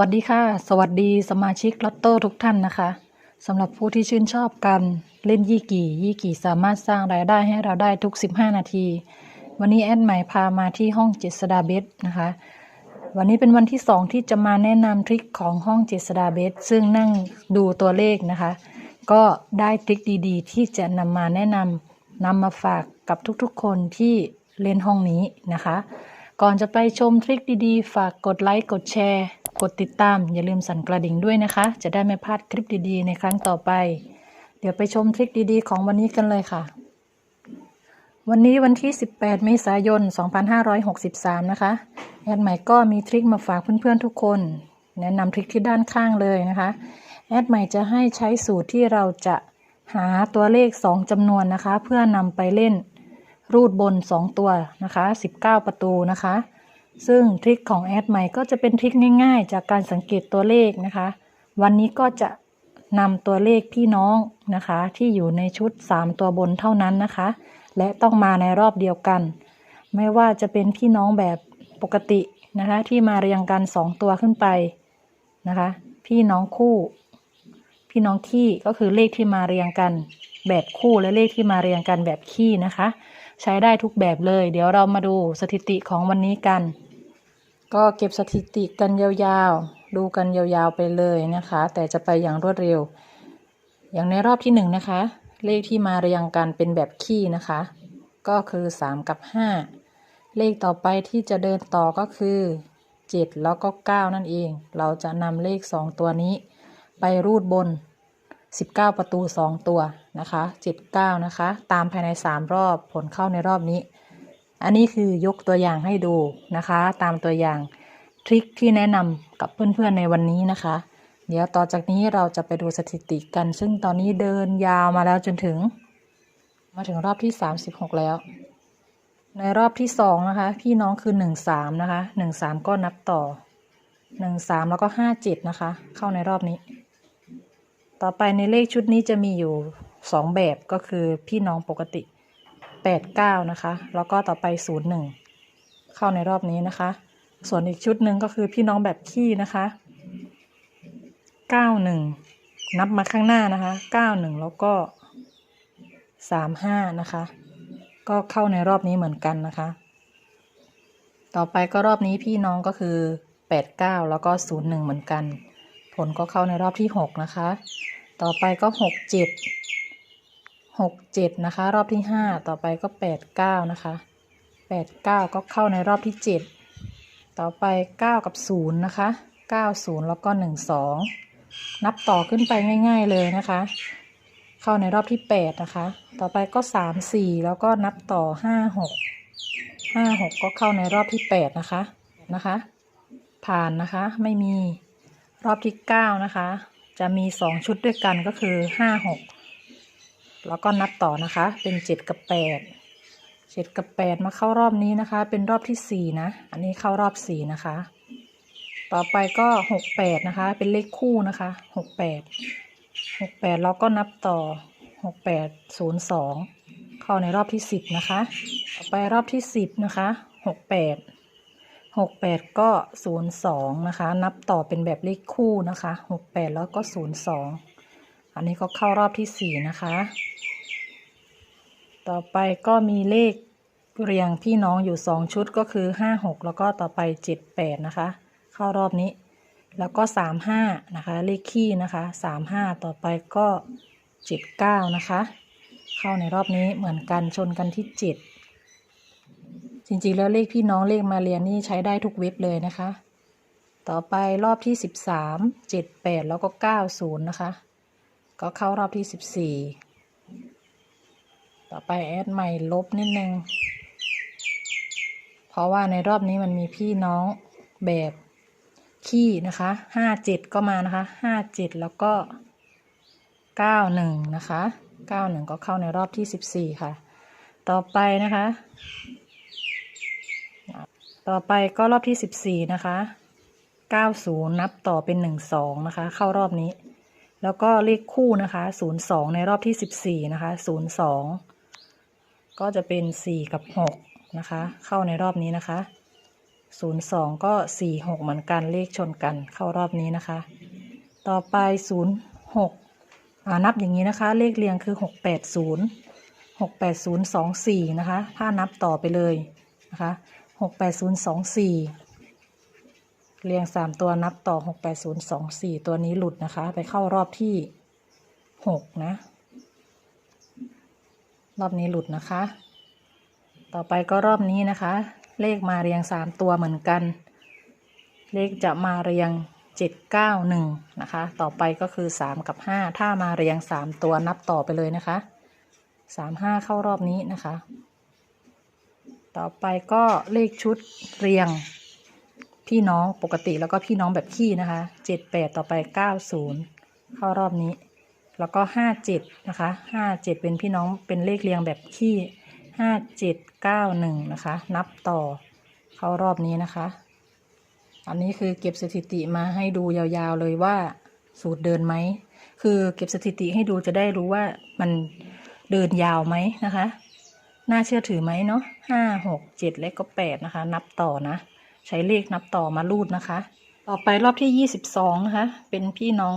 วัสดีค่ะ สวัสดีสมาชิกลอตโต้ทุกท่านนะคะสำหรับผู้ที่ชื่นชอบการเล่นยี่กี่ ยี่กี่สามารถสร้างรายได้ให้เราได้ทุก 15 นาที วันนี้แอดใหม่พามาที่ห้องเจษดาเบสนะคะ วันนี้เป็นวันที่ 2 ที่จะมาแนะนำทริคของห้องเจษดาเบสซึ่งนั่งดูตัวเลขนะคะ ก็ได้ทริคดีๆ ที่จะนำมาแนะนำนำมาฝากกับทุกๆคนที่เล่นห้องนี้นะคะ ก่อนจะไปชมทริคดีๆ ฝากกดไลค์กดแชร์ กดติดตาม อย่าลืมสั่นกระดิ่งด้วยนะคะ จะได้ไม่พลาดคลิปดีๆ ในครั้งต่อไป เดี๋ยวไปชมทริคดีๆ ของวันนี้กันเลยค่ะ วันนี้วันที่ 18 เมษายน 2563 นะคะแอดใหม่ก็มีทริคมาฝากเพื่อนๆทุกคน แนะนำทริคที่ด้านข้างเลยนะคะแอดใหม่จะให้ใช้สูตรที่เราจะหาตัวเลข 2จำนวนนะคะ เพื่อนำไปเล่น รูดบน 2 ตัวนะคะ 19 ประตูนะคะ ซึ่งทริคของแอดใหม่ก็จะเป็นทริคง่าย ๆ จากการสังเกตตัวเลขนะคะ วันนี้ก็จะนำตัวเลขพี่น้องนะคะ ที่อยู่ในชุด 3 ตัวบนเท่านั้นนะคะ และต้องมาในรอบเดียวกัน ไม่ว่าจะเป็นพี่น้องแบบปกตินะคะ ที่มาเรียงกัน 2 ตัวขึ้นไปนะคะ พี่น้องคู่ พี่น้องขี้ก็คือเลขที่มาเรียงกันแบบคู่และเลขที่มาเรียงกันแบบขี้นะคะ ใช้ได้ทุกแบบเลย เดี๋ยวเรามาดูสถิติของวันนี้กัน ก็เก็บสถิติกันยาวๆ ดูกันยาวๆไปเลยนะคะ แต่จะไปอย่างรวดเร็ว อย่างในรอบที่หนึ่งนะคะ เลขที่มาเรียงกันเป็นแบบขี้นะคะ ก็คือ3กับ5เลขต่อไปที่จะเดินต่อก็คือ 7 แล้วก็ 9 นั่นเอง เราจะนำเลข 2 ตัวนี้ ไปรูดบน 19 ประตู 2 ตัวนะคะ79นะคะ ตามภายใน 3 รอบผลเข้าในรอบนี้ อันนี้คือยกตัวอย่างให้ดูนะคะ ตามตัวอย่างทริคที่แนะนำกับเพื่อนๆในวันนี้นะคะ เดี๋ยวต่อจากนี้เราจะไปดูสถิติกัน ซึ่งตอนนี้เดินยาวมาแล้วจนถึง มาถึงรอบที่ 36 แล้ว ในรอบที่ 2 นะคะ พี่น้องคือ 13 นะคะ 13 ก็นับต่อ 13 แล้วก็ 57 นะคะ เข้าในรอบนี้ ต่อไปในเลขชุดนี้จะมีอยู่2แบบก็คือพี่น้องปกติ 89 นะคะ แล้วก็ต่อไป 01 เข้าในรอบนี้นะคะ ส่วนอีกชุดหนึ่งก็คือพี่น้องแบบขี้นะคะ 91 นับมาข้างหน้านะคะ 91 แล้วก็ 35 นะคะ ก็เข้าในรอบนี้เหมือนกันนะคะ ต่อไปก็รอบนี้พี่น้องก็คือ 89 แล้วก็ 01 เหมือนกัน ผลก็เข้าในรอบที่ 6 นะคะ ต่อไปก็67 67นะคะ รอบที่5ต่อไปก็89นะคะ89ก็เข้าในรอบที่7ต่อไป9กับ0นะคะ90แล้วก็12นับต่อขึ้นไปง่าย ๆเลยนะคะ เข้าในรอบที่8นะคะ ต่อไปก็3 4แล้วก็นับต่อ5 6 5 6ก็เข้าในรอบที่8นะคะนะคะ ผ่านนะคะไม่มีรอบที่9นะคะ จะมี2ชุดด้วยกันก็คือ5 6แล้วก็นับต่อนะคะ เป็น7กับ8 7กับ8มาเข้ารอบนี้นะคะ เป็นรอบที่4นะ อันนี้เข้ารอบ4นะคะ ต่อไปก็6 8นะคะ เป็นเลขคู่นะคะ6 8 6 8แล้วก็นับต่อ6 8 0 2เข้าในรอบที่10นะคะ ต่อไปรอบที่10นะคะ6 8 6 8ก็0 2นะคะ นับต่อเป็นแบบเลขคู่นะคะ6 8แล้วก็0 2อันนี้ก็เข้ารอบที่4นะคะ ต่อไปก็มีเลขเรียงพี่น้องอยู่2ชุดก็คือ5 6แล้วก็ต่อไป7 8นะคะ เข้ารอบนี้ แล้วก็3 5นะคะ เลขคี่นะคะ3 5ต่อไปก็7 9นะคะ เข้าในรอบนี้เหมือนกันชนกันที่7 จริงๆ แล้วเลขพี่น้องเลขมาเรียนนี่ใช้ได้ทุกเว็บเลยนะคะ ต่อไปรอบที่13 7 8แล้วก็90นะคะ ก็เข้ารอบที่14ต่อไปแอดใหม่ลบนิดนึง เพราะว่าในรอบนี้มันมีพี่น้องแบบขี้นะคะ57ก็มานะคะ57แล้วก็91นะคะ91ก็เข้าในรอบที่14ค่ะ ต่อไปนะคะ ต่อไปก็รอบที่14นะคะ90นับต่อเป็น12นะคะ เข้ารอบนี้ แล้วก็เลขคู่นะคะ02ในรอบที่14นะคะ02ก็จะเป็น4กับ6นะคะ เข้าในรอบนี้นะคะศูนย์สองก็สี่หกเหมือนกันเลขชนกันเข้ารอบนี้นะคะ ต่อไปศูนย์หกอ่านับอย่างนี้นะคะ เลขเรียงคือหกแปดศูนย์หกแปดศูนย์สองสี่นะคะ ถ้านับต่อไปเลยนะคะ หกแปดศูนย์สองสี่เรียงสามตัวนับต่อหกแปดศูนย์สองสี่ตัวนี้หลุดนะคะ ไปเข้ารอบที่หกนะ รอบนี้หลุดนะคะ ต่อไปก็รอบนี้นะคะ เลขมาเรียงสามตัวเหมือนกัน เลขจะมาเรียงเจ็ดเก้าหนึ่งนะคะ ต่อไปก็คือสามกับห้าถ้ามาเรียงสามตัวนับต่อไปเลยนะคะสามห้าเข้ารอบนี้นะคะ ต่อไปก็เลขชุดเรียงพี่น้องปกติแล้วก็พี่น้องแบบขี้นะคะเจ็ดแปดต่อไปเก้าศูนย์เข้ารอบนี้ แล้วก็ห้าเจ็ดนะคะห้าเจ็ดเป็นพี่น้องเป็นเลขเรียงแบบขี้ห้าเจ็ดเก้าหนึ่งนะคะ นับต่อเข้ารอบนี้นะคะ อันนี้คือเก็บสถิติมาให้ดูยาวๆเลยว่าสูตรเดินไหม คือเก็บสถิติให้ดูจะได้รู้ว่ามันเดินยาวไหมนะคะ น่าเชื่อถือไหมเนาะห้าหกเจ็ดและก็แปดนะคะ นับต่อนะ ใช้เลขนับต่อมารูดนะคะ ต่อไปรอบที่ยี่สิบสองนะคะ เป็นพี่น้อง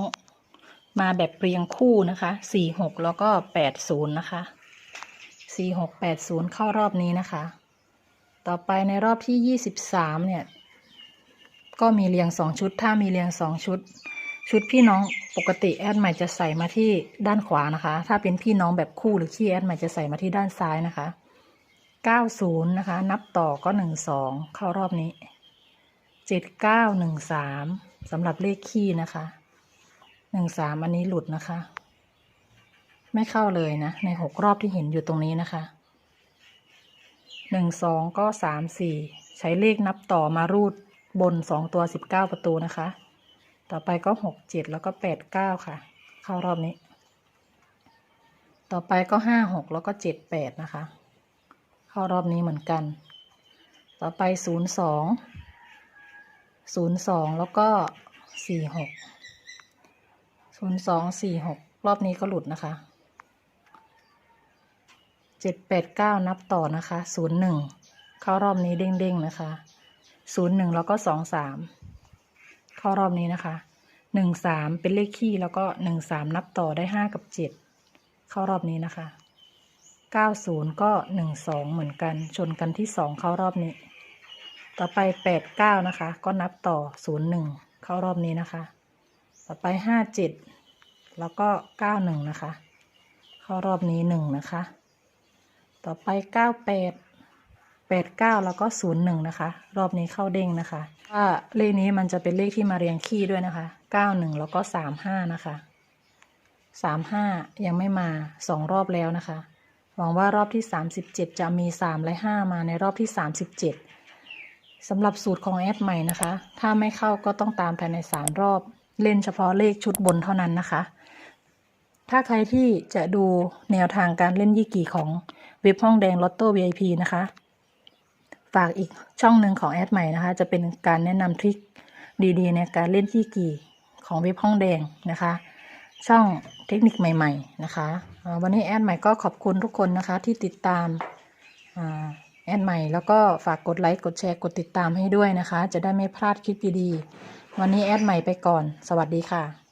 มาแบบเรียงคู่นะคะสี่หกแล้วก็แปดศูนย์นะคะสี่หกแปดศูนย์เข้ารอบนี้นะคะ ต่อไปในรอบที่ยี่สิบสามเนี่ย ก็มีเรียงสองชุด ถ้ามีเรียงสองชุด ชุดพี่น้องปกติแอดใหม่จะใส่มาที่ด้านขวานะคะ ถ้าเป็นพี่น้องแบบคู่หรือขี้แอดใหม่จะใส่มาที่ด้านซ้ายนะคะ 90 นะคะ นับต่อก็ 12 เข้ารอบนี้ 7913สำหรับเลขขี้นะคะ 13 อันนี้หลุดนะคะ ไม่เข้าเลยนะ ใน 6 รอบที่เห็นอยู่ตรงนี้นะคะ 12 ก็ 34 ใช้เลขนับต่อมารูดบน 2 ตัว 19 ประตูนะคะ ต่อไปก็หกเจ็ดแล้วก็แปดเก้าค่ะ เข้ารอบนี้ ต่อไปก็ห้าหกแล้วก็เจ็ดแปดนะคะ เข้ารอบนี้เหมือนกัน ต่อไปศูนย์สองศูนย์สองแล้วก็สี่หกศูนย์สองสี่หกรอบนี้ก็หลุดนะคะเจ็ดแปดเก้านับต่อนะคะศูนย์หนึ่งเข้ารอบนี้เด้งๆนะคะศูนย์หนึ่งแล้วก็สองสาม ข้ารอบนี้นะคะหนึ่งสามเป็นเลขคี่แล้วก็หนึ่งสามนับต่อได้ห้ากับเจ็ดเข้ารอบนี้นะคะเก้าศูนย์ก็หนึ่งสองเหมือนกัน ชนกันที่สองเข้ารอบนี้ ต่อไปแปดเก้านะคะ ก็นับต่อศูนย์หนึ่งเข้ารอบนี้นะคะ ต่อไปห้าเจ็ดแล้วก็เก้าหนึ่งนะคะ เข้ารอบนี้หนึ่งนะคะ ต่อไปเก้าแปด 89 แล้วก็ 01 นะคะ รอบนี้เข้าเด้งนะคะว่าเลขนี้มันจะเป็นเลขที่มาเรียงคี่ด้วยนะคะ 91 แล้วก็ 35 นะคะ 35 ยังไม่มา 2 รอบแล้วนะคะ หวังว่ารอบที่ 37 จะมี 3 และ 5 มาในรอบที่ 37สำหรับสูตรของแอดใหม่นะคะ ถ้าไม่เข้าก็ต้องตามภายใน 3 รอบ เล่นเฉพาะเลขชุดบนเท่านั้นนะคะ ถ้าใครที่จะดูแนวทางการเล่นยี่กี่ของเว็บห้องแดงลอตโต้ VIP นะคะ ฝากอีกช่องหนึ่งของแอดใหม่นะคะ จะเป็นการแนะนำทริคดีๆ ในการเล่นยี่กี่ของเว็บห้องแดงนะคะ ช่องเทคนิคใหม่ ๆ นะคะวันนี้แอดใหม่ก็ขอบคุณทุกคนนะคะที่ติดตามอแอดใหม่แล้วก็ฝากกดไลค์กดแชร์กดติดตามให้ด้วยนะคะ จะได้ไม่พลาดคลิปดีๆ วันนี้แอดใหม่ไปก่อน สวัสดีค่ะ